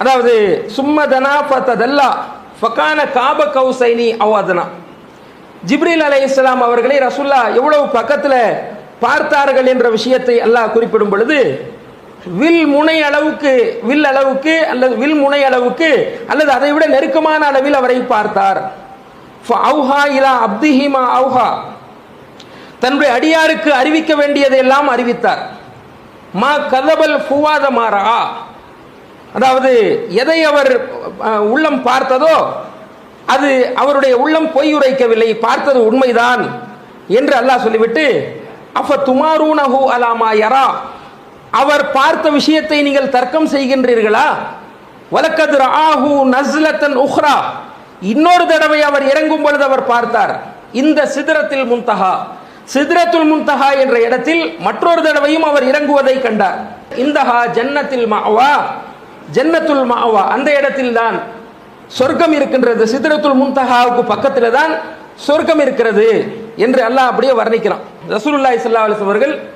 அதாவது சும்மதனா ஃபதல்லா ஃபகான காப கௌசைனி அவாதனா. ஜிப்ரீல் அலை இஸ்லாம் அவர்களை ரசுல்லா எவ்வளவு பக்கத்தில் பார்த்தார்கள் என்ற விஷயத்தை அல்லாஹ் குறிப்பிடும் பொழுது வில் முனை அளவுக்கு வில் அளவுக்கு அல்லது வில் முனை அளவுக்கு அல்லது அதை விட நெருக்கமான அளவில் அவரை பார்த்தார். அவுஹா இலா அப்திஹிமா அவுஹா. தன்னுடைய அடியாருக்கு அறிவிக்க வேண்டியதை எல்லாம் அறிவித்தார். மா கதபல் ஃபுவாத மாறா அதாவது எதை அவர் உள்ளம் பார்த்ததோ அது அவருடைய உள்ளம் பொய் உரைக்கவில்லை பார்த்தது உண்மைதான் என்று அல்லாஹ் சொல்லிவிட்டு அஃப துமாரூனஹு அலாமா யரா அவர் பார்த்த விஷயத்தை நீங்கள் தர்க்கம் செய்கின்றீர்களா? வலக்கது ஆஹு நஸ்லத்தன் உஹ்ரா இன்னொரு தடவை அவர் இறங்கும் பொழுது அவர் பார்த்தார் இந்த சிதறத்தில் முன்தஹா சிதறத்துல் முன்தஹா என்ற இடத்தில் மற்றொரு தடவையும் அவர் இறங்குவதை கண்டார். இந்தஹா ஜன்னத்தில் மாவா ஜன்னத்துல் மாவா அந்த இடத்தில் தான் சொர்க்கம் இருக்கின்றது. சித்திரத்துல் முன்தஹாவுக்கு பக்கத்தில் தான் சொர்க்கம் இருக்கிறது என்று அல்லாஹ் அப்படியே வர்ணிக்கிறான். ரசூலுல்லாஹி சல்லா அலிஸ் அவர்கள்